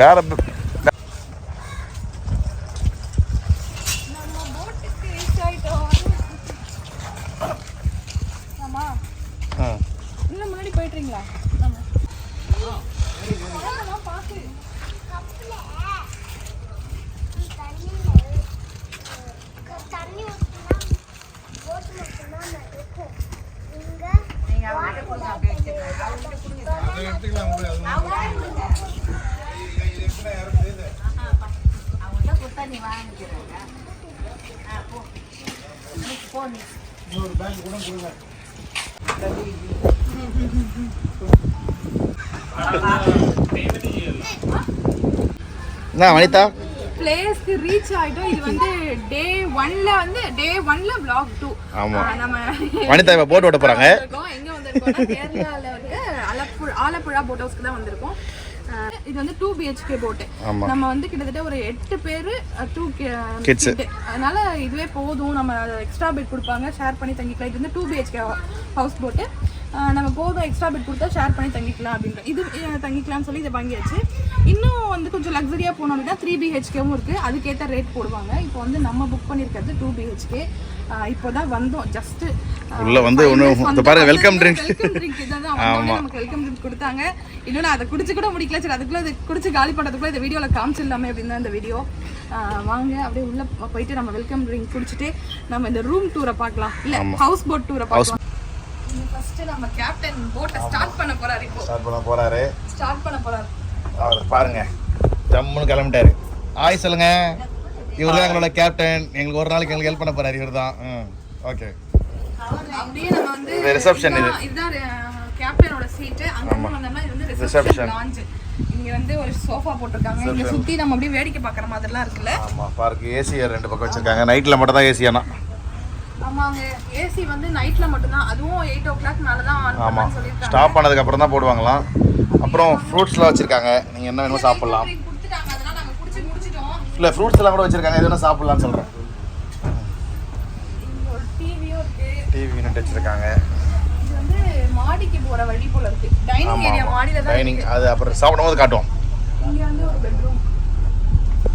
ஏய், வேற என்ன வனிதா? பிளேஸ்க்கு ரீச் ஆயிட்டோம். இது வந்து டே ஒன்ல வந்து டே ஒன்ல vlog டூ ஆமா. நம்ம வனிதா இப்ப போட் ஓட்ட போறாங்க. எங்க வந்திருக்கோம்னா கேரளால வந்து ஆலப்புழா ஆலப்புழா போட் ஹவுஸ்க்கு தான் வந்திருக்கோம். இது வந்து டூ பிஹெச்கே போட்டு. நம்ம வந்து கிட்டத்தட்ட ஒரு எட்டு பேர் டூ Kids. அதனால இதுவே போதும். நம்ம எக்ஸ்ட்ரா பெட் கொடுப்பாங்க ஷேர் பண்ணி தங்கிக்கலாம். இது வந்து டூ பிஹெச்கே ஹவுஸ் போட்டு நம்ம போதும் எக்ஸ்ட்ரா பெட் கொடுத்தா ஷேர் பண்ணி தங்கிக்கலாம் அப்படின்ற இது தங்கிக்கலாம்னு சொல்லி இதை வாங்கியாச்சு. இன்னும் வந்து கொஞ்சம் லக்ஸரியாக போனோம் அப்படின்னா த்ரீ பிஹெச்கேவும் இருக்குது அதுக்கேற்ற ரேட் போடுவாங்க. இப்போ வந்து நம்ம புக் பண்ணியிருக்கிறது டூ பிஹெச்கே இப்போ தான் வந்தோம். ஜஸ்ட் உள்ள வந்து ஒண்ணு- இந்த பாருங்க. வெல்கம் ட்ரிங்க் இதான். வந்தோடனே நமக்கு வெல்கம் ட்ரிங்க் கொடுத்தாங்க. இன்னும் நான் அதை குடிச்சு கூட முடிக்கல. சரி அதுக்குள்ள அதை குடிச்சு காலி பண்ணுறதுக்குள்ள இந்த வீடியோவில் காமிச்சிடலாமே அப்படின்னு தான் இந்த வீடியோ. வாங்க அப்படியே உள்ள போயிட்டு நம்ம வெல்கம் ட்ரிங்க் குடிச்சிட்டு நம்ம இந்த ரூம் டூரை பார்க்கலாம். இல்ல ஹவுஸ் போட் டூரை பார்க்கலாம். ஃபர்ஸ்ட் நம்ம கேப்டன் போட்டை ஸ்டார்ட் பண்ண போறாரு இப்போ. ஸ்டார்ட் பண்ண போறாரு. ஸ்டார்ட் பண்ண போறாரு. அவர் பாருங்க ஜம்முன்னு கிளம்பிட்டாரு. ஆய் சொல்லுங்க. இவர் தான் எங்களோட கேப்டன் எங்களுக்கு ஒரு நாளைக்கு எங்களுக்கு ஹெல்ப் பண்ண போறாரு. இவர் தான். ஓகே அப்படியே நம்ம வந்து இது reception இது. இதுதான் கேப்டனோட சீட்டு அங்க வந்தோம்னா இது வந்து. ரிசப்ஷன் லாஞ்ச் இங்க வந்து ஒரு சோஃபா போட்டிருக்காங்க. இங்க சுத்தி நம்ம அப்படியே வேடிக்கை பார்க்குற மாதிரிலாம் இருக்குல்ல? ஆமா பார்க்கு ஏசி ரெண்டு பக்கம் வச்சிருக்காங்க. நைட்ல மட்டும் தான் ஏசி ஆனா. ஆமாங்க ஏசி வந்து நைட்ல மட்டும்தான். அதுவும் எயிட் ஓ கிளாக் மேல தான் ஆன் ஸ்டாப் பண்ணதுக்கு அப்புறம் தான் போடுவாங்களாம். அப்புறம் ஃப்ரூட்ஸ்லாம் வச்சிருக்காங்க. நீங்க என்ன வேணுமோ சாப்பிடலாம் Drink கொடுத்துட்டாங்க அதனால நாங்க குடிச்சு முடிச்சிட்டோம் இல்ல ஃப்ரூட்ஸ் எல்லாம் கூட வச்சிருக்காங்க. எது வேணா சாப்பிடலாம்னு சொல்றேன். இங்க ஒரு டிவியும் இருக்கு. டிவி யூனிட் வச்சிருக்காங்க. மாடிக்கு போற வழி போல இருக்கு. டைனிங் ஏரியா மாடியில தான் டைனிங் அது அப்புறம் சாப்பிடும்போது காட்டுவோம். இங்க வந்து ஒரு பெட்ரூம்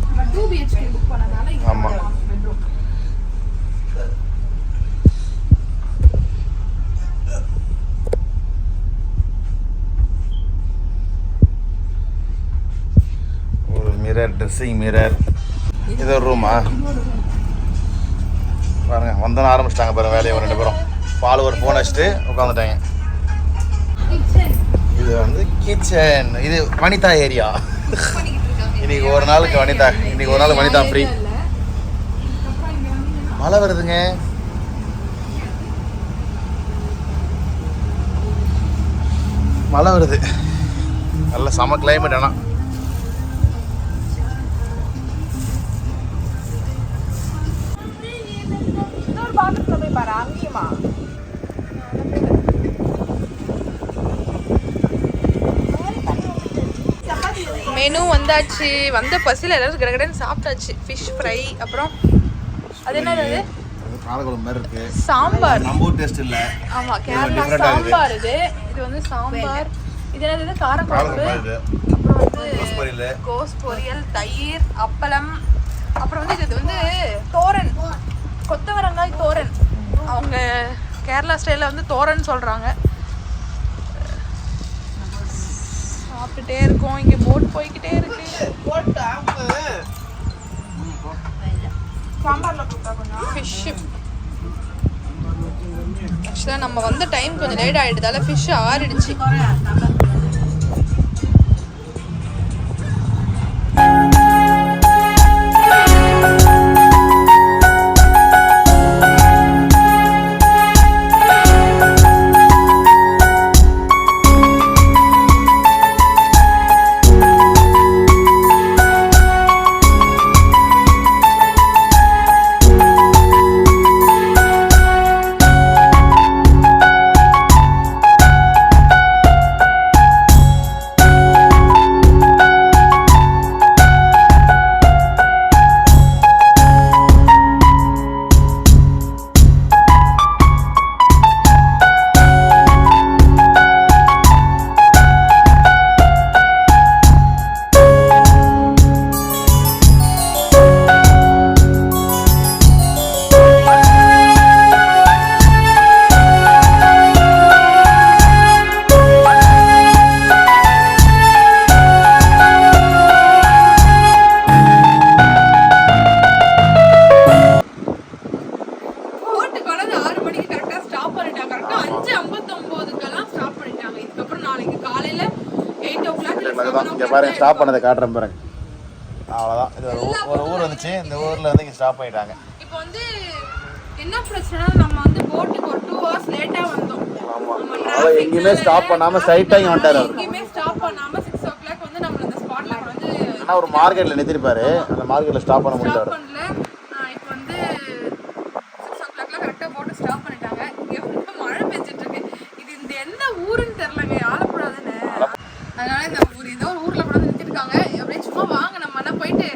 நம்ம டூ பிஹெச்கே புக் பண்ணதால இங்க ஆமா. பெட்ரூம் ஒரு மிரர் ட்ரெஸ்ஸிங் மிரர் இது ஒரு ரூமா பாருங்க வந்தோன்னு ஆரம்பிச்சிட்டாங்க பாருங்க வேலையை ஒரு ரெண்டு பேரும். பால் ஒரு ஃபோன் வச்சுட்டு உட்காந்துட்டாங்க இது வந்து கிச்சன் இது வனிதா ஏரியா இன்னைக்கு ஒரு நாளுக்கு வனிதா இன்னைக்கு ஒரு நாள் வனிதா ஃப்ரீ மழை வருதுங்க. மழை வருது. நல்ல செம கிளைமேட் ஆனால் மெனு வந்தாச்சு. வந்த பசியில் எல்லாரும் கடகடன்னு சாப்பிட்டாச்சு. ஃபிஷ் ஃப்ரை அப்புறம் அது என்னது மாதிரி இருக்கு. சாம்பார். நம்ம ஊர் டேஸ்ட் இல்லை. ஆமா கேரளா different ஆ இருக்குது. சாம்பார் இது. இது வந்து சாம்பார். இது என்னது காரக்குழம்பு அப்புறம் வந்து கோஸ் பொரியல். கோஸ் பொரியல் தயிர் அப்பளம். அப்புறம் வந்து இது வந்து தோரன். கொத்தவரங்காய் தோரன். அவங்க கேரளா ஸ்டைலில் வந்து தோரன் சொல்கிறாங்க சாப்பிட்டுட்டே இருக்கோம். இங்கே போட் போய்க்கிட்டே இருக்கு. ஃபிஷ் ஆக்சுவலாக நம்ம வந்த டைம் கொஞ்சம் லேட் ஆகிடுதால ஃபிஷ் ஆறிடுச்சு. ஸ்டாப் பண்ணதை காட்டுறேன் பாருங்க. அவ்வளோதான் இது ஒரு ஒரு ஊர் வந்துச்சு. இந்த ஊரில் வந்து இங்கே ஸ்டாப் பண்ணிட்டாங்க இப்போ வந்து என்ன பிரச்சனை நம்ம வந்து போட்டுக்கு ஒரு டூ ஹவர்ஸ் லேட்டா வந்தோம். traffic எங்கேயுமே ஸ்டாப் பண்ணாம ஸ்ட்ரைட்டாக இங்கே வந்துட்டார் அவர். எங்கேயுமே ஸ்டாப் பண்ணாம சிக்ஸ் ஓ கிளாக் வந்து நம்மள இந்த ஸ்பாட்ல வந்து ஆனால் ஒரு மார்க்கெட்டில் நிறுத்திருப்பாரு. அந்த மார்க்கெட்டில் ஸ்டாப் பண்ண முடியல இப்போ வந்து சிக்ஸ் ஓ கிளாக்ல கரெக்டாக போட்டு ஸ்டாப் பண்ணிட்டாங்க. இங்கே வந்து மழை பெஞ்சிட்டு இருக்கு. இது இந்த எந்த ஊருன்னு தெரிலங்க தானே அதனால இந்த ஒரு ஏதோ ஒரு ஊர்ல கூட நிறுத்திருக்காங்க அப்படியே சும்மா வாங்க நம்ம என்ன போயிட்டு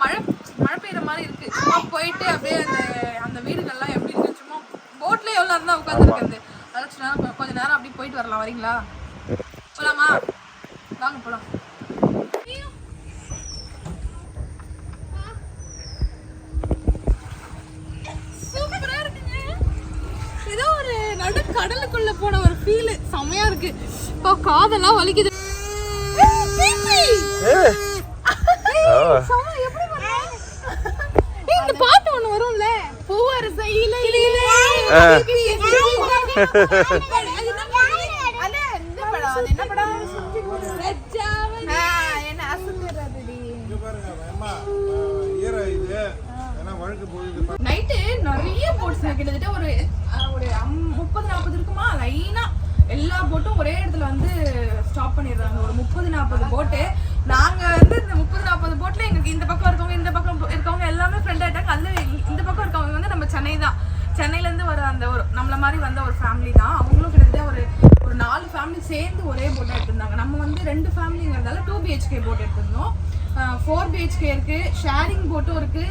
மழை மழை பெய்யுற மாதிரி இருக்கு சும்மா போயிட்டு அப்படியே அந்த அந்த வீடுகள்லாம் எப்படி இருக்கு சும்மா போட்ல எவ்வளோ நேரம் தான் உட்காந்துருக்கிறது அதான் சும்மா கொ- கொஞ்ச நேரம் அப்படியே போயிட்டு வரலாம் வரீங்களா போலாமா வாங்க போலாம் சூப்பரா இருக்குங்க ஏதோ ஒரு நடு கடலுக்குள்ள போன ஒரு ஃபீல் செமையா இருக்கு இப்போ காதெல்லாம் வலிக்குது இந்த பாட்டு ஒண்ணு வரும்ல பூவரச இலையிலே என்ன படம்? என்ன அசத்துறதுடி. நைட்டு நிறைய போட்ஸ் கிட்டத்தட்ட ஒரு அஹ், ஒரு அம்- முப்பது நாற்பது இருக்குமா லைனா எல்லா போட்டும் ஒரே இடத்துல வந்து ஸ்டாப் பண்ணிடுறாங்க. ஒரு முப்பது நாற்பது போட்டு நாங்க வந்து இந்த முப்பது நாற்பது போட்டில் எங்களுக்கு இந்த பக்கம் இருக்கவங்க இந்த பக்கம் இருக்கவங்க எல்லாமே ஃப்ரெண்ட் ஆயிட்டாங்க. அதுல இந்த பக்கம் இருக்கவங்க வந்து நம்ம சென்னை தான். சென்னையில இருந்து வர அந்த ஒரு நம்மள மாதிரி வந்த ஒரு ஃபேமிலி தான். அவங்களும் கிட்டத்தட்ட ஒரு ஒரு நாலு ஃபேமிலி சேர்ந்து ஒரே போட்டாக எடுத்திருந்தாங்க. நம்ம வந்து ரெண்டு ஃபேமிலிங்கிறதால டூ பிஹெச்கே போட்டு எடுத்திருந்தோம். ஃபோர் பிஹெச்கே இருக்கு. ஷேரிங் போட்டும் இருக்கு.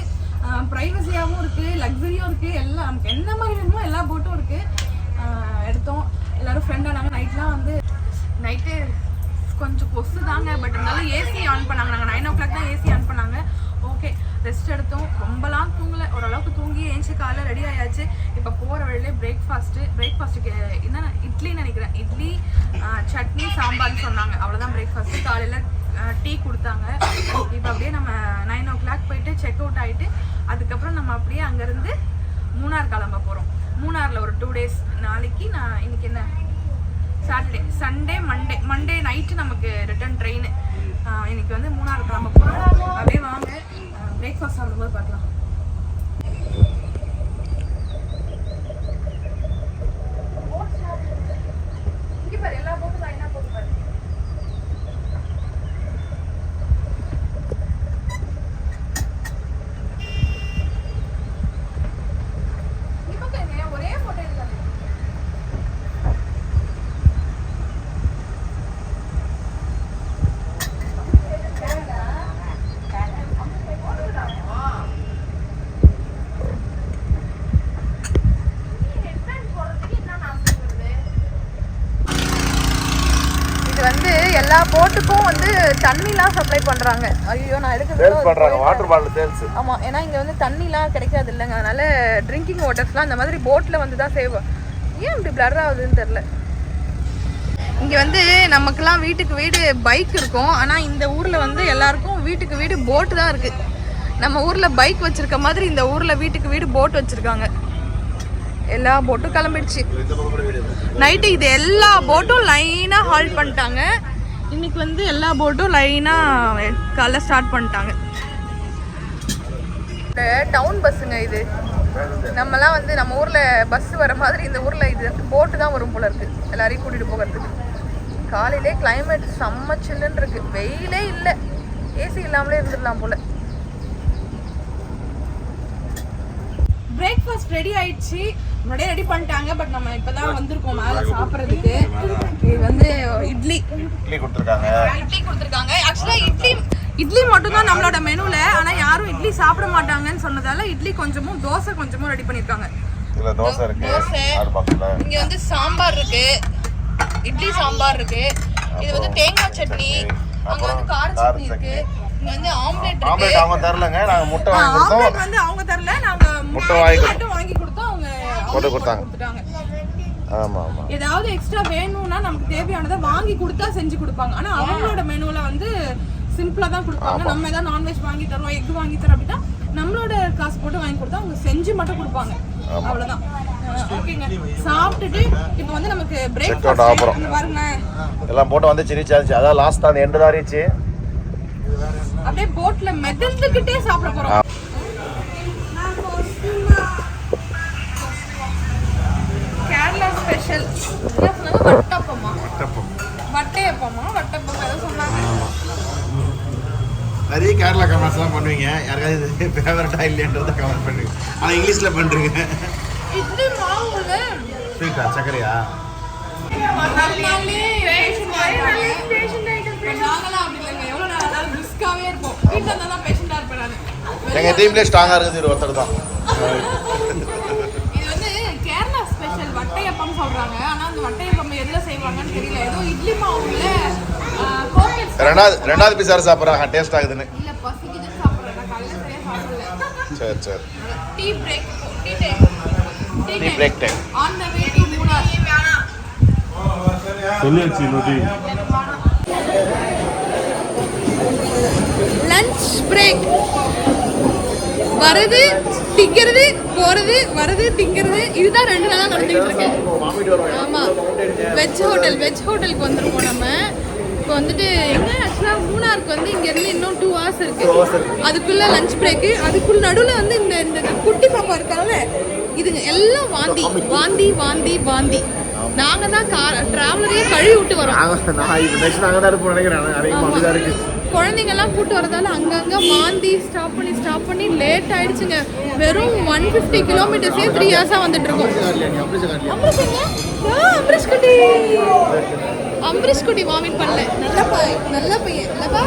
ப்ரைவசியாகவும் இருக்கு. லக்ஸரியும் இருக்கு. எல்லாம் நமக்கு என்ன மாதிரி வேணுமோ எல்லா போட்டும் இருக்கு. எடுத்தோம். எல்லாரும் ஃப்ரெண்டானாங்க ஆனாங்க வந்து நைட்டு கொஞ்சம் கொசு தாங்க பட் இருந்தாலும் ஏசி ஆன் பண்ணாங்க. நாங்கள் நைன் ஓ கிளாக் தான் ஏசி ஆன் பண்ணாங்க. ஓகே ரெஸ்ட் எடுத்தோம். ரொம்பலாம் தூங்கலை. ஓரளவுக்கு தூங்கி ஏஞ்சி காலைல ரெடி ஆயாச்சு. இப்போ போகிற வழியிலே பிரேக்ஃபாஸ்ட்டு பிரேக்ஃபாஸ்ட்டுக்கு என்ன இட்லின்னு நினைக்கிறேன். இட்லி சட்னி சாம்பார்னு சொன்னாங்க. அவ்வளோதான் பிரேக்ஃபாஸ்ட்டு காலையில் டீ கொடுத்தாங்க. இப்போ அப்படியே நம்ம நைன் ஓ கிளாக் போயிட்டு செக் அவுட் ஆகிட்டு அதுக்கப்புறம் நம்ம அப்படியே அங்கேருந்து மூணார் கிளம்ப போகிறோம் மூணாரில் ஒரு டூ டேஸ் நாளைக்கு நான் இன்னைக்கு என்ன? Saturday Sunday Monday Monday night நமக்கு ரிட்டர்ன் ட்ரெயின் இன்னைக்கு வந்து மூணாறு கிளம்ப போகிறோம் அப்படியே வாங்க பிரேக்ஃபாஸ்ட் சாப்பிடும்போது பார்க்கலாம் இங்க பாரு எல்லா போட்டும் லைனா போட்டு பாரு இங்க பாருங்க ஒரே போட்டோ இருக்காங்க இது வந்து எல்லா போட்டுக்கும் வந்து தண்ணிலாம் சப்ளை பண்றாங்க. ஐயோ நான் எடுக்கிறது சேல்ஸ் பண்ணுறாங்க வாட்டர் பாட்டில் சேல்ஸ் ஆமா ஏன்னா இங்க வந்து தண்ணிலாம் கிடைக்காது இல்லைங்க. அதனால ட்ரிங்கிங் வாட்டர்ஸ்லாம் இந்த மாதிரி போட்ல வந்து தான் சேவ் ஏன் இப்படி பிளர் ஆகுதுன்னு தெரியல. இங்க வந்து நமக்கெல்லாம் வீட்டுக்கு வீடு பைக் இருக்கும். ஆனா இந்த ஊர்ல வந்து எல்லாருக்கும் வீட்டுக்கு வீடு போட் தான் இருக்கு. நம்ம ஊர்ல பைக் வச்சிருக்க மாதிரி இந்த ஊர்ல வீட்டுக்கு வீடு போட் வச்சிருக்காங்க. எல்லா போட்டும் கிளம்பிடுச்சு. நைட்டு இது எல்லா போட்டும் லைனாக ஹால்ட் பண்ணிட்டாங்க. இன்னைக்கு வந்து எல்லா போட்டும் லைனாக காலைல ஸ்டார்ட் பண்ணிட்டாங்க. டவுன் பஸ்ஸுங்க இது. நம்மலாம் வந்து நம்ம ஊரில் பஸ் வர மாதிரி இந்த ஊரில் இது போட்டு தான் வரும் போல இருக்கு. எல்லாரையும் கூட்டிகிட்டு போகிறதுக்கு. காலையிலே கிளைமேட் செம்ம சில்லுன்னு இருக்கு வெயிலே இல்லை. ஏசி இல்லாமலே இருந்துடலாம் போல். பிரேக்ஃபாஸ்ட் ரெடி ஆயிடுச்சு. முன்னாடியே ரெடி பண்ணிட்டாங்க பட் நம்ம இப்பதான் வந்திருக்கோம் மேல சாப்பிட்றதுக்கு. இது வந்து இட்லி. இட்லி கொடுத்துருக்காங்க. இட்லி கொடுத்துருக்காங்க. ஆக்சுவலா இட்லி இட்லி மட்டும் தான் நம்மளோட மெனுல ஆனா யாரும் இட்லி சாப்பிட மாட்டாங்கன்னு சொன்னதால இட்லி கொஞ்சமும் தோசை கொஞ்சமும் ரெடி பண்ணிருக்காங்க இதில் தோசை இருக்கு. இங்க வந்து சாம்பார் இருக்கு. இட்லி சாம்பார் இருக்கு. இது வந்து தேங்காய் சட்னி. அங்க வந்து கார சட்னி இருக்கு. இங்க வந்து ஆம்லெட் இருக்கு. ஆம்லேட் அவங்க தரலங்க. நாங்கள் முட்டை வாங்கி கொடுத்தோம். ஆம்லெட் வந்து அவங்க தரல. நாங்க முட்டை வாங்கி மட்டும் வாங்கி கொடுத்தோம் அவங்க போட்டு கொடுத்தாங்க. கொடுத்துட்டாங்க. ஆமாம் ஆமாம் ஏதாவது எக்ஸ்ட்ரா வேணும்னா நமக்கு தேவையானதை வாங்கி கொடுத்தா செஞ்சு கொடுப்பாங்க. ஆனா அவங்களோட மெனுல வந்து சிம்பிளா தான் கொடுப்பாங்க. நம்ம ஏதாவது நான்வெஜ் வாங்கி தரோம் எக் வாங்கி தரோம் அப்படின்னா நம்மளோட காசு போட்டு வாங்கி கொடுத்தா அவங்க செஞ்சு மட்டும் கொடுப்பாங்க. ஆமா. அவ்வளவுதான். ஓகேங்க. சாப்பிட்டுட்டு இப்போ வந்து நமக்கு பிரேக். பாருங்களேன் எல்லாம் போட்டு வந்து ரீச் ஆச்சு அதான் லாஸ்ட் அந்த எண்டு தான் அப்படியே போட்ல மெதந்துக்கிட்டே சாப்பிட போறோம். ஸ்பெஷல். என்ன சொன்னாங்க வட்டப்பமா? வட்டையப்பமா? வட்டப்பம் ஏதோ சொன்னாங்க. நிறைய கேரளா கமெண்ட்ஸ்லாம் பண்ணுவீங்க. யாருக்காவது இது ஃபேவரட்டா இல்லையன்றதை கமெண்ட் பண்ணுவீங்க ஆனால் இங்கிலீஷில் பண்ணுறீங்க இட்லி மாவுல ஸ்வீட்டா? சக்கரையா. எங்கள் டீம்லேயே ஸ்ட்ராங்காக இருக்குது ஒருத்தர் தான். செய்வாங்கன்னு தெரியல. ஏதோ இட்லி மாவுல ரெண்டாவது ரெண்டாவது யாரும் சாப்பிட்றாங்க டேஸ்ட் ஆகுதுன்னு. இல்ல பசிக்குது சாப்பிடுறேன் நான் காலையில சரியா சாப்பிடல. சரி சரி. Tea break tea time Tea break time. On the way to Munnar சொல்லியாச்சு நொடி லஞ்ச் பிரேக் வருது திங்கிறது போறது வருது திங்கிறது இதுதான் ரெண்டு நாளா நடந்துகிட்டு இருக்கு. ஆமா. வெஜ் ஹோட்டல் வெஜ் ஹோட்டலுக்கு வந்திருக்கோம் நம்ம. இப்போ வந்துட்டு எங்க ஆக்சுவலாக மூணாருக்கு வந்து இங்க இருந்து இன்னும் டூ ஹவர்ஸ் இருக்கு. அதுக்குள்ள லஞ்ச் பிரேக்கு அதுக்குள்ள நடுவில் வந்து இந்த இந்த குட்டி பாப்பா இருக்காங்கல்ல இதுங்க எல்லாம் வாந்தி வாந்தி வாந்தி வாந்தி. நாங்க தான் கார் டிராவலரையே கழுவி விட்டு வரோம். நான் நாங்கள் தான் நினைக்கிறேன். குழந்தைங்கெல்லாம் கூட்டு வரதால அங்கங்க மாந்தி ஸ்டாப் பண்ணி ஸ்டாப் பண்ணி லேட் ஆயிடுச்சுங்க. வெறும் ஒன் ஃபிஃப்டி கிலோமீட்டர்ஸே த்ரீ இயர்ஸாக வந்துட்டு இருக்கோம் அம்பரீஷ் குட்டி வாமிட் பண்ணல. நல்ல பையன் நல்ல பையன். இல்லப்பா?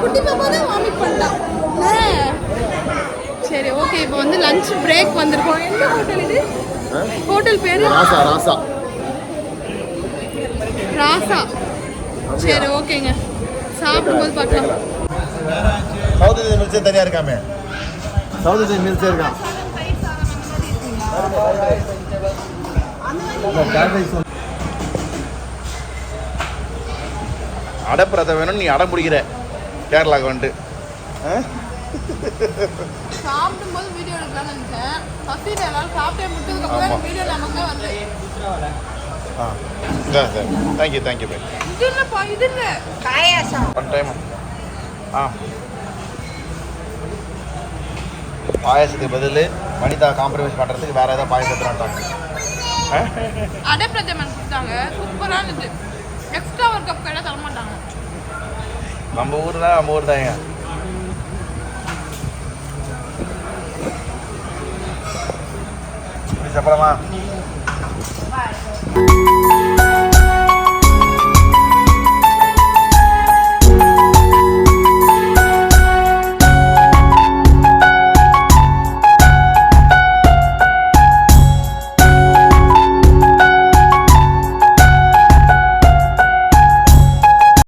குட்டி பாப்பா தான் வாமிட் பண்ணலாம்? சரி ஓகே இப்போ வந்து லஞ்ச் பிரேக் வந்திருக்கோம். எந்த ஹோட்டல் இது? ஹோட்டல் பேரு? ராசா ராசா. ராசா. சரி ஓகேங்க சாப்பிடும்போது பார்க்கலாம். சவுத் இந்தியன் மில்ஸே தனியாக இருக்காமே. சவுத் இந்தியன் மில்ஸே இருக்கான் அடப்பிரத வேணும் நீ அடம் பிடிக்கிற. கேரளாவுக்கு வந்துட்டு? சாப்பிடும்போது வீடியோ எடுக்கலாம்னு நினைச்சேன். எல்லாரும் சாப்பிட்டே முடிச்சதுக்கு ஆமா. அப்புறம் வீடியோ நமக்கு வந்து ஆ. சரி சரி தேங்க்யூ தேங்க்யூ பை இது இல்லைப்பா இது இல்லை ஒன் டைம் ஆ. பாயசத்துக்கு பதில் வனிதா காம்ப்ரமைஸ் பண்ணுறதுக்கு வேறு ஏதாவது பாயசம் எடுத்துட்டாங்க அடைப்பிரதமன் கொடுத்தாங்க. சூப்பராக இருந்துச்சு எக்ஸ்ட்ரா ஒரு கப் கேட்டால் தர மாட்டாங்க. நம்ம ஊர் தான் நம்ம ஊர் தாங்க you